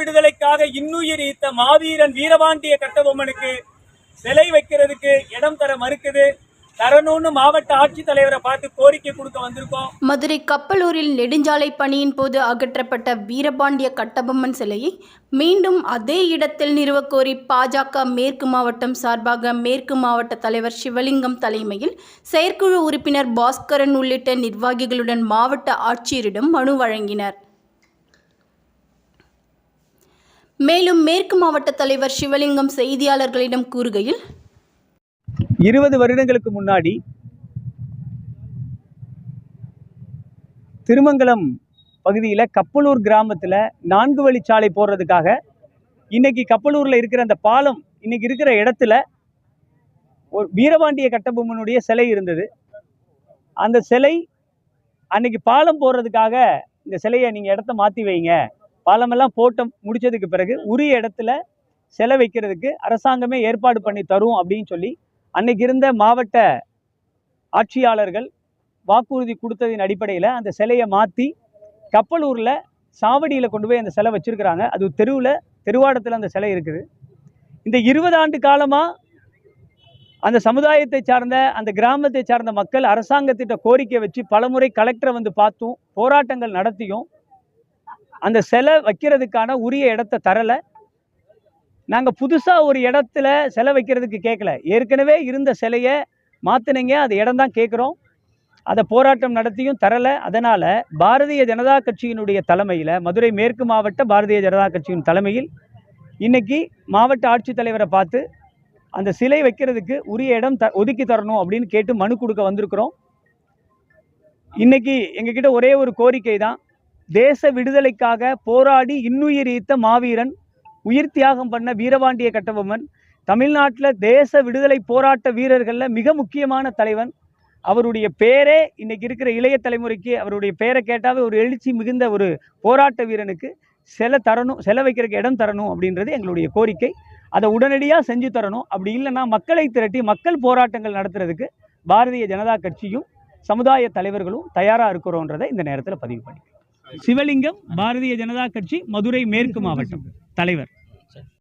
விடுதலைக்காக இன்னுயிர் ஈத்த மாவீரன் வீரபாண்டிய கட்டபொம்மனுக்கு சிலை வைக்கிறதுக்கு இடம் தர மறுக்குது. தரணும்னு மாவட்ட ஆட்சித்தலைவரை பார்த்து கோரிக்கை கொடுக்க வந்திருக்கோம். மதுரை கப்பலூரில் நெடுஞ்சாலை பணியின் போது அகற்றப்பட்ட வீரபாண்டிய கட்டபொம்மன் சிலையை மீண்டும் அதே இடத்தில் நிறுவக்கோரி பாஜக மேற்கு மாவட்டம் சார்பாக மேற்கு மாவட்ட தலைவர் சிவலிங்கம் தலைமையில் செயற்குழு உறுப்பினர் பாஸ்கரன் உள்ளிட்ட நிர்வாகிகளுடன் மாவட்ட ஆட்சியரிடம் மனு வழங்கினர். மேலும் மேற்கு மாவட்ட தலைவர் சிவலிங்கம் செய்தியாளர்களிடம் கூறுகையில் இருபது வருடங்களுக்கு முன்னாடி திருமங்கலம் பகுதியில் கப்பலூர் கிராமத்தில் நான்கு வழிச்சாலை போடுறதுக்காக இன்னைக்கு கப்பலூரில் இருக்கிற அந்த பாலம் இன்னைக்கு இருக்கிற இடத்துல ஒரு வீரபாண்டிய கட்டபொம்மனுடைய சிலை இருந்தது. அந்த சிலை அன்னைக்கு பாலம் போடுறதுக்காக இந்த சிலையை நீங்கள் இடத்த மாற்றி வைங்க. பாலமெல்லாம் போட்டு முடிச்சதுக்கு பிறகு உரிய இடத்துல சிலை வைக்கிறதுக்கு அரசாங்கமே ஏற்பாடு பண்ணி தரும் அப்படின்னு சொல்லி அன்னைக்கு இருந்த மாவட்ட ஆட்சியாளர்கள் வாக்குறுதி கொடுத்ததின் அடிப்படையில் அந்த சிலையை மாற்றி கப்பலூரில் சாவடியில் கொண்டு போய் அந்த சிலை வச்சுருக்கிறாங்க. அது தெருவில் தெருவாடத்தில் அந்த சிலை இருக்குது. இந்த இருபது ஆண்டு காலமாக அந்த சமுதாயத்தை சார்ந்த அந்த கிராமத்தை சார்ந்த மக்கள் அரசாங்கத்திட்ட கோரிக்கை வச்சு பலமுறை கலெக்டரை வந்து பார்த்தும் போராட்டங்கள் நடத்தியும் அந்த சிலை வைக்கிறதுக்கான உரிய இடத்த தரலை. நாங்கள் புதுசாக ஒரு இடத்துல சிலை வைக்கிறதுக்கு கேட்கல ஏற்கனவே இருந்த சிலையை மாற்றினீங்க அது இடம் தான் கேட்குறோம் அதை போராட்டம் நடத்தியும் தரலை. அதனால் பாரதிய ஜனதா கட்சியினுடைய தலைமையில் மதுரை மேற்கு மாவட்ட பாரதிய ஜனதா கட்சியின் தலைமையில் இன்றைக்கி மாவட்ட ஆட்சித்தலைவரை பார்த்து அந்த சிலை வைக்கிறதுக்கு உரிய இடம் த ஒதுக்கி தரணும் அப்படின்னு கேட்டு மனு கொடுக்க வந்திருக்கிறோம். இன்றைக்கி எங்ககிட்ட ஒரே ஒரு கோரிக்கை தான். தேச விடுதலைக்காக போராடி இன்னுயிர் ஈத்த மாவீரன் உயிர் தியாகம் பண்ண வீரபாண்டிய கட்டபொம்மன் தமிழ்நாட்டில் தேச விடுதலை போராட்ட வீரர்களில் மிக முக்கியமான தலைவன். அவருடைய பேரே இன்னைக்கு இருக்கிற இளைய தலைமுறைக்கு அவருடைய பேரை கேட்டாவே ஒரு எழுச்சி மிகுந்த ஒரு போராட்ட வீரனுக்கு சில தரணும் சிலை வைக்கிறதுக்கு இடம் தரணும் அப்படின்றது எங்களுடைய கோரிக்கை. அதை உடனடியாக செஞ்சு தரணும். அப்படி இல்லைன்னா மக்களை திரட்டி மக்கள் போராட்டங்கள் நடத்துறதுக்கு பாரதிய ஜனதா கட்சியும் சமுதாய தலைவர்களும் தயாராக இருக்கிறோன்றதை இந்த நேரத்தில் பதிவு பண்ணிக்கிறோம். சிவலிங்கம் பாரதிய ஜனதா கட்சி மதுரை மேற்கு மாவட்டம். தலைவர்.